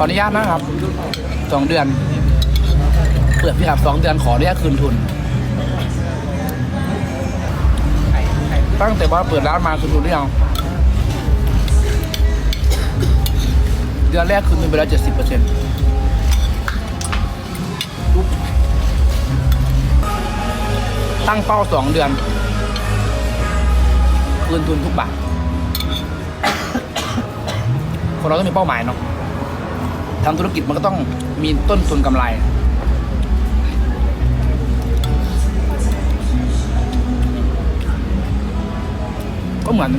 ออนุญาตนะครับสองเดือน เปิดพี่ครับสองเดือนขออนุญาตคืนทุน ตั้งแต่ว่าเปิดร้านมาคืนทุนหรือยังเดือนแรกคืนทุนไปแล้วเจ็ดสิบเปอร์เซ็นต์ตั้งเป้าสองเดือน คืนทุนทุกบาท คนเราต้องมีเป้าหมายเนาะ ทำธุรกิจมันก็ต้องมีต้นทุนกำไร ก็เหมือน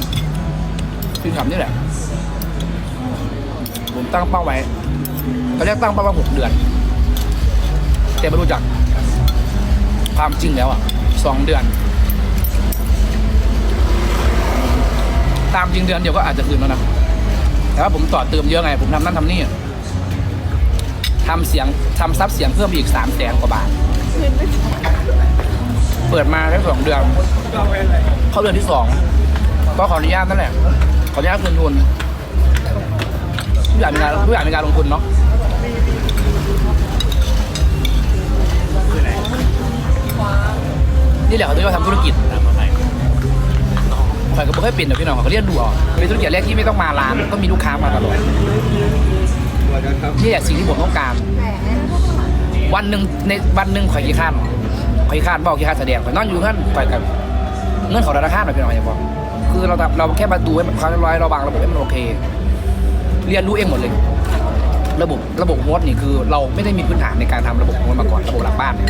ฟิล์มขับนี่แหละ ผมตั้งเป้าไว้ตอนแรกตั้งเป้าไว้หกเดือน แต่ไม่รู้จักความจริงแล้วอะสองเดือน ตามจริงเดือนเดียวก็อาจจะคืนแล้วนะแต่ว่าผมต่อเติมเยอะไง ผมทำนั่นทำนี่ ทำเสียงทำซับเสียงเพิ่มอีกสามแสนกว่าบาท เปิดมาได้สองเดือน เข้าเดือนที่สองก็ขออนุญาตนั่นแหละ ขออนุญาตคืนทุนทุกอย่างมีการทุกอย่างมีการลงทุนเนาะนี่แหละเขาเรียกว่าทำธุรกิจข่อยก็ไม่เคยเปลี่ยนหรอกพี่น้องเขาเรียนดูออกเป็นธุรกิจแรกที่ไม่ต้องมาร้านก็มีลูกค้ามาตลอด นี่แหละสิ่งที่ผมต้องการ วันหนึ่งในวันหนึ่งข่อยกี่ข้านข่อยกี่ข้านบอกกี่ข้านแสดงข่อยนอนอยู่เงื่อนข่อยกับเงื่อนของธนาคารหน่อยพี่น้องอย่าบอกคือเราทำเราแค่มาดูให้มันความเรียบร้อยเราวางระบบให้มันโอเค เรียนรู้เองหมดเลย ระบบระบบโฮสต์นี่คือเราไม่ได้มีพื้นฐานในการทำระบบโฮสต์มาก่อนระบบหลังบ้านเนี่ย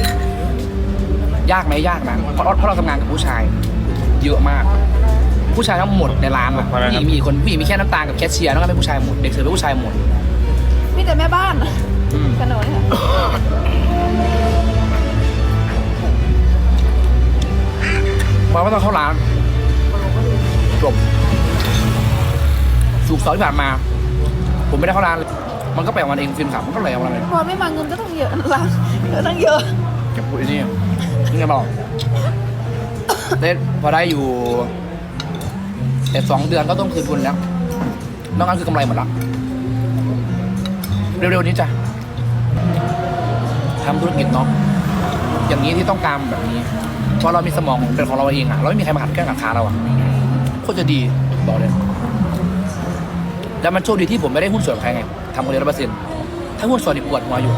ยากไหมยากนะเพราะเพราะเราทำงานกับผู้ชาย เยอะมาก ผู้ชายทั้งหมดในร้านอะผู้หญิงมีคนผู้หญิงมีแค่น้ำตาลกับแคชเชียร์แล้วก็เป็นผู้ชายหมดเด็กเสิร์ฟเป็นผู้ชายหมด มีแต่แม่บ้านอืมกันหนูเนี่ยมาว่าต้องเข้าร้านจบสุกร์เสาร์ที่ผ่านมา ผมไม่ได้เข้าร้านเลยมันก็แปลกวันเองฟิล์มขับมันก็แหลกวันเลยพอไม่มาเงินก็ต้องเยอะร้านก็ต้องเยอะเก็บพูดไอ้นี่นี่ไงบอกเด็ดพอได้อยู่แต่สองเดือนก็ต้องคืนทุนแล้วนอกนั้นคือกำไรหมดละ เร็วๆนี้จ้ะทำธุรกิจเนาะอย่างนี้ที่ต้องการแบบนี้เพราะเรามีสมองเป็นของเราเองอะเราไม่มีใครมาขัดแก้งขัดขาเราอะโคตรจะดีบอกเลยแล้วมันโชคดีที่ผมไม่ได้หุ้นส่วนกับใครไงทำคนเดียวร้อยเปอร์เซ็นต์ถ้าหุ้นส่วนนี่ปวดหัวอยู่